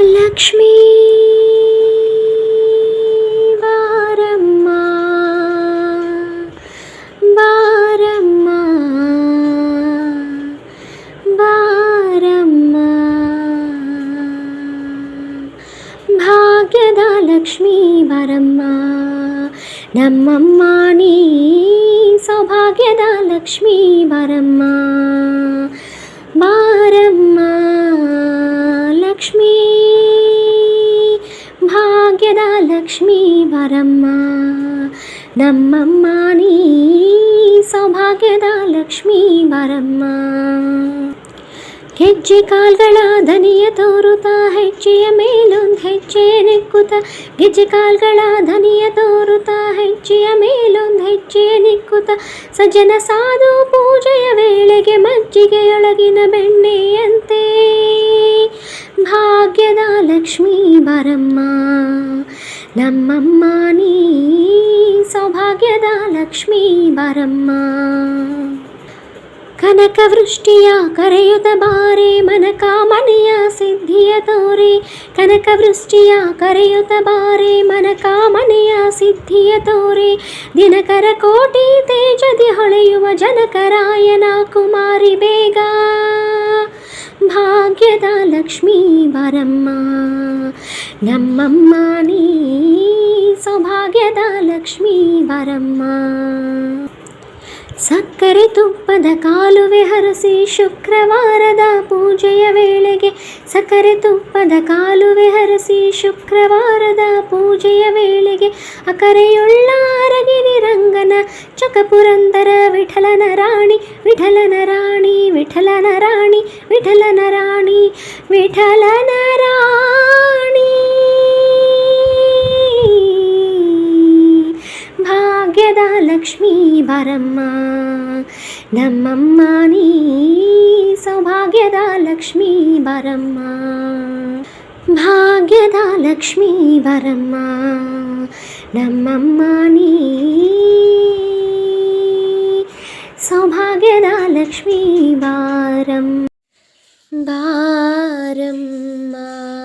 లక్ష్మీ వారమ్మా వారమ్మా వారమ్మా. భాగ్యదా లక్ష్మీ వారమ్మా నమ్మమ్మా నీ సౌభాగ్యదా లక్ష్మీ వారమ్మా వారమ్మా. ಲಕ್ಷ್ಮೀ ಬರಮ್ಮ ನಮ್ಮಮ್ಮ ನೀ ಸೌಭಾಗ್ಯದ ಲಕ್ಷ್ಮೀ ಬರಮ್ಮ ಹೆಜ್ಜೆ ಕಾಲ್ಗಳ ಧನಿಯ ತೋರುತ್ತಾ, ಹೆಜ್ಜೆಯ ಮೇಲೊಂದು ಹೆಜ್ಜೆ ನಿಕ್ಕುತ ಗೆಜ್ಜೆ ಕಾಲ್ಗಳ ಧನಿಯ ತೋರುತ್ತಾ, ಹೆಜ್ಜೆಯ ಮೇಲೊಂದು ಹೆಜ್ಜೆ ನಿಕ್ಕುತ್ತ. ಸಜ್ಜನ ಸಾಧು ಪೂಜೆಯ ವೇಳೆಗೆ ಮಜ್ಜಿಗೆಯೊಳಗಿನ ಬೆಣ್ಣೆಯಂತೆ ಬರಮ್ಮ ನಮ್ಮಮ್ಮ, ನೀ ಸೌಭಾಗ್ಯದ ಲಕ್ಷ್ಮೀ ಬರಮ್ಮ. ಕನಕವೃಷ್ಟಿಯ ಕರೆಯುತ ಬಾರೆ ಮನಕ ಮನೆಯ ಸಿದ್ಧಿಯ ತೋರೆ. ಕನಕವೃಷ್ಟಿಯ ಕರೆಯುತ ಬಾರೆ ಮನಕ ಮನೆಯ ಸಿದ್ಧಿಯ ತೋರೆ. ದಿನಕರ ಕೋಟಿ ತೇಜದಿ ಹೊಳೆಯುವ ಜನಕರಾಯನ ಕುಮಾರಿ ಬೇಗ. ಭಾಗ್ಯದ ಲಕ್ಷ್ಮೀ ಬರಮ್ಮ. ನಮ್ಮಮ್ಮ ನೀ ಸೌಭಾಗ್ಯದ ಲಕ್ಷ್ಮೀ ಬರಮ್ಮ ಸಕ್ಕರೆ ತುಪ್ಪದ ಕಾಲುವೆ ಹರಸಿ ಶುಕ್ರವಾರದ ಪೂಜೆಯ ವೇಳೆಗೆ ಸಕ್ಕರೆ ತುಪ್ಪದ ಕಾಲುವೆ ಹರಸಿ ಶುಕ್ರವಾರದ ಪೂಜೆಯ ವೇಳೆಗೆ ಅಕರೆಯುಳ್ಳ ಅರಗಿರಿ ರಂಗನ ಚಕಪುರಂದರ ವಿಠಲನ ರಾಣಿ ವಿಠಲನ ರಾಣಿ ವಿಠಲನ ರಾಣಿ ವಿಠಲನ ರಾಣಿ ವಿಠಲನ ರಾಣಿ వరమ్మా నమ్మమ్మ నీ లక్ష్మీ వరమ్మ. భాగ్యద లక్ష్మీ వరమ్మ. నమ్మమ్మ నీ లక్ష్మీ వారం వారమ్మా.